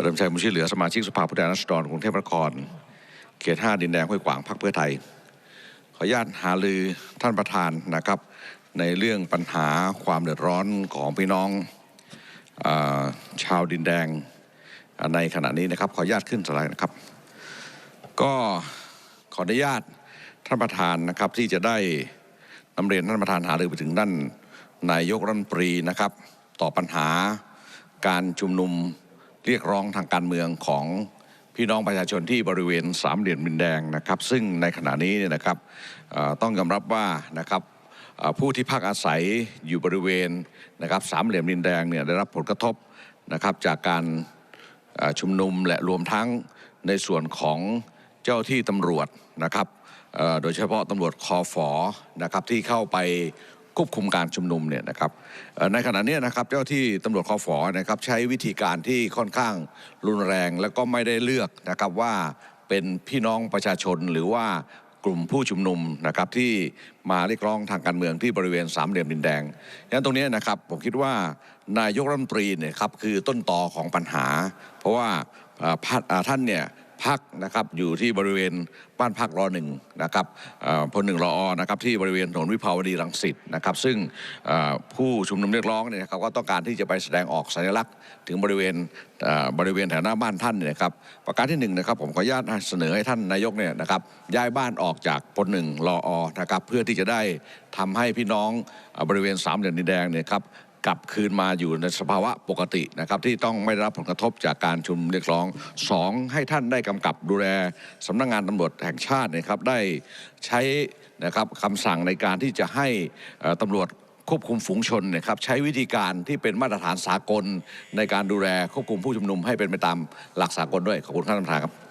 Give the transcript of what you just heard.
ประดมชัยมุชิเหลือสมาชิกสภาผู้แทนราษฎรกรุงเทพมหานครเขต5ดินแดงห้วยขวางพรรคเพื่อไทย ขออนุญาตหาลือท่านประธานนะครับ ในเรื่องปัญหาความเดือดร้อนของพี่น้องอชาวดินแดงในขณะนี้นะครับ ขออนุญาตขึ้นสไลด์นะครับ ก็ขออนุญาตท่านประธานนะครับที่จะได้นำเรียนท่านประธานหารือไปถึงด้านนายกรัฐมนตรีนะครับ ต่อปัญหาการชุมนุม เรียกร้องทางการเมืองของพี่น้องประชาชนที่บริเวณสามเหลี่ยมดินแดงนะครับ ซึ่งในขณะนี้เนี่ยนะครับต้องยอมรับว่านะครับผู้ที่พักอาศัยอยู่บริเวณนะครับสามเหลี่ยมดินแดงเนี่ยได้รับผลกระทบนะครับจากการชุมนุมและรวมทั้งในส่วนของเจ้าที่ตำรวจนะครับโดยเฉพาะตำรวจคอฟอนะครับที่เข้าไป ควบคุมการชุมนุมเนี่ยนะครับในขณะนี้นะครับเจ้าที่ตำรวจคอฟอนะครับใช้วิธีการที่ค่อนข้างรุนแรงแล้วก็ไม่ได้เลือกนะครับว่าเป็นพี่น้องประชาชนหรือว่ากลุ่มผู้ชุมนุมนะครับที่มาเรียกร้องทางการเมืองที่บริเวณสามเหลี่ยมดินแดงดังนั้นตรงนี้นะครับผมคิดว่านายกรัฐมนตรีเนี่ยครับคือต้นตอของปัญหา เพราะว่าท่านเนี่ย พักนะครับอยู่ที่บริเวณบ้านพักรอหนึ่งนะครับพลหนึ่งรออนะครับที่บริเวณถนนวิภาวดีรังสิตนะครับซึ่งผู้ชุมนุมเรียกร้องเนี่ยนะครับก็ต้องการที่จะไปแสดงออกสัญลักษณ์ ถึงบริเวณบริเวณแถวหน้าบ้านท่านเนี่ยครับประการที่หนึ่งนะครับผมขออนุญาตเสนอให้ท่านนายกเนี่ยนะครับย้ายบ้านออกจากพลหนึ่งรออนะครับเพื่อที่จะได้ทำให้พี่น้องบริเวณสามเหลี่ยมดินแดงเนี่ยครับ กลับคืนมาอยู่ในสภาวะปกตินะครับที่ต้องไม่ได้รับผลกระทบจากการชุมนุมเรียกร้องสองให้ท่านได้กำกับดูแลสำนักงานตำรวจแห่งชาตินะครับได้ใช้นะครับคำสั่งในการที่จะให้เอ่อตำรวจควบคุมฝูงชนนะครับใช้วิธีการที่เป็นมาตรฐานสากลในการดูแลควบคุมผู้ชุมนุมให้เป็นไปตามหลักสากลด้วยขอบคุณท่านประธานครับ